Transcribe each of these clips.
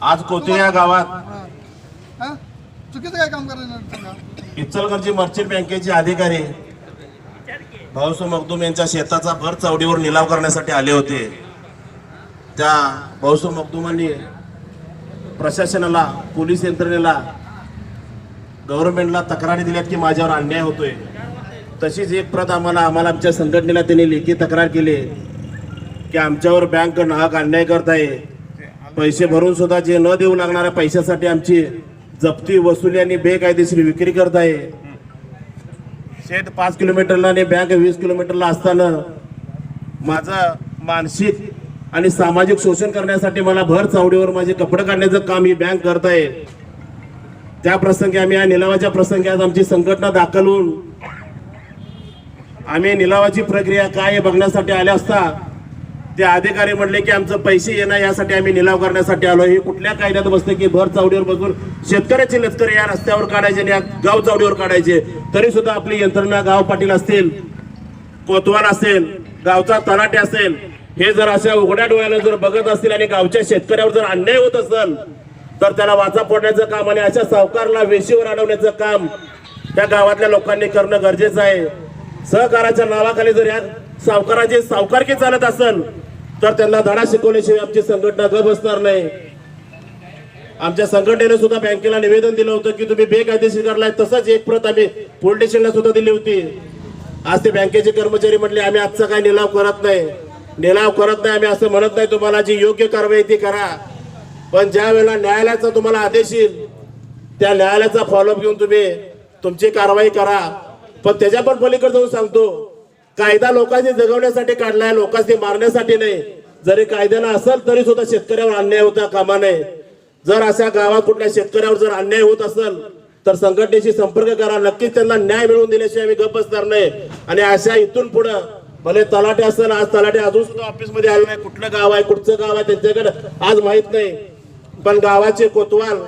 आज कोथळे या गावात हा? चुकीचं काय काम इचलकरंजी मर्चंट बँकेचे अधिकारी भाऊसाहेब मगदूम यांच्या शेताचा भर चौडीवर निलाव करण्यासाठी आले होते. त्या भाऊसाहेब मगदुमांनी प्रशासनाला पोलीस यंत्रणेला गव्हर्नमेंटला तक्रारी दिल्यात की माझ्यावर अन्याय होतोय. तशीच एक प्रत आम्हाला आम्हाला आमच्या संघटनेला त्यांनी लेखी तक्रार केली की आमच्यावर बँक नाहक अन्याय करत आहे पैसे भरून सुद्धा जे न देऊ लागणाऱ्या पैशासाठी आमची जप्ती वसुली आणि बेकायदेशीर विक्री करत आहे. शेत पाच किलोमीटरला आणि बँक वीस किलोमीटरला असताना माझं मानसिक आणि सामाजिक शोषण करण्यासाठी मला भर चावडीवर माझे कपडे काढण्याचं काम ही बँक करत आहे. त्या प्रसंगी आम्ही या निलावाच्या प्रसंगी आज आमची संघटना दाखल होऊन आम्ही निलावाची प्रक्रिया काय बघण्यासाठी आले असता ते अधिकारी म्हणले की आमचं पैसे येणं यासाठी आम्ही निलाव करण्यासाठी आलो. हे कुठल्या कायद्यात बसते की भर चावडीवर बसून शेतकऱ्याचे लष्कर या रस्त्यावर काढायचे आणि या गाव चावडीवर काढायचे? तरी सुद्धा आपली यंत्रणा गाव पाटील असतील कोतवाल असेल गावचा तलाटे असेल हे जर अशा उघड्या डोळ्यानं जर बघत असतील आणि गावच्या शेतकऱ्यावर जर अन्याय होत असेल तर त्याला वाचा फोडण्याचं काम आणि अशा सावकारला वेशीवर अडवण्याचं काम त्या गावातल्या लोकांनी करणं गरजेचं आहे. सहकाराच्या नावाखाली जर या सावकाराची सावकारकी चालत असेल तर त्यांना धडा शिकवल्याशिवाय आमची संघटना ग बसणार नाही. आमच्या संघटनेने सुद्धा बँकेला निवेदन दिलं होतं की तुम्ही बेकायदेशीर करलाय. तसंच एक प्रत आम्ही पोलीस स्टेशनला सुद्धा दिली होती. आज ते बँकेचे कर्मचारी म्हटले आम्ही आजचा काही निलाव करत नाही. निलाव करत नाही आम्ही असं म्हणत नाही तुम्हाला जी योग्य कारवाई ती करा. पण ज्या वेळेला न्यायालयाचा तुम्हाला आदेश येईल त्या न्यायालयाचा फॉलोअप घेऊन तुम्ही तुमची कारवाई करा. पण त्याच्या पण पलीकडे जाऊन सांगतो कायदा लोकांनी जगवण्यासाठी काढलाय लोकांनी मारण्यासाठी नाही. जरी कायद्यानं असेल तरी सुद्धा शेतकऱ्यावर अन्याय होता कामा नये. जर अशा गावात कुठल्या शेतकऱ्यावर जर अन्याय होत असेल तर संघटनेशी संपर्क करा. नक्कीच त्यांना न्याय मिळवून दिल्याशिवाय आम्ही गप असणार नाही. आणि अशा इथून पुढं भले तलाटे असेल आज तलाटे अजून सुद्धा ऑफिसमध्ये आले नाही. कुठलं गाव आहे कुठचं गाव आहे त्यांच्याकडे आज माहीत नाही. पण गावाचे कोतवाल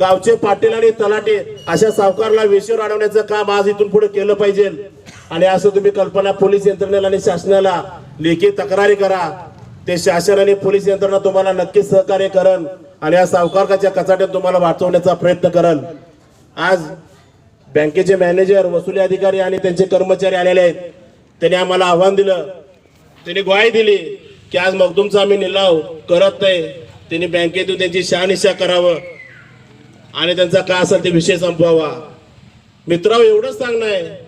गावचे पाटील आणि तलाटे अशा सावकारला वेशीवर अडवण्याचं काम आज इथून पुढे केलं पाहिजे. आणि असं तुम्ही कल्पना पोलीस यंत्रणेला आणि शासनाला लेखी तक्रारी करा. ते शासन आणि पोलीस यंत्रणा तुम्हाला नक्कीच सहकार्य करण आणि या सावकारकाच्या कचाट्यात तुम्हाला वाचवण्याचा प्रयत्न करल आज बँकेचे मॅनेजर वसुली अधिकारी आणि त्यांचे कर्मचारी आलेले आहेत. त्यांनी आम्हाला आव्हान दिलं. त्यांनी ग्वाही दिली की आज मगदुमचा आम्ही निलाव करत नाही. त्यांनी बँकेतून त्यांची शहानिशा करावं आणि त्यांचा काय असेल ते विषय संपवावा. मित्रांनो एवढंच सांगणं आहे.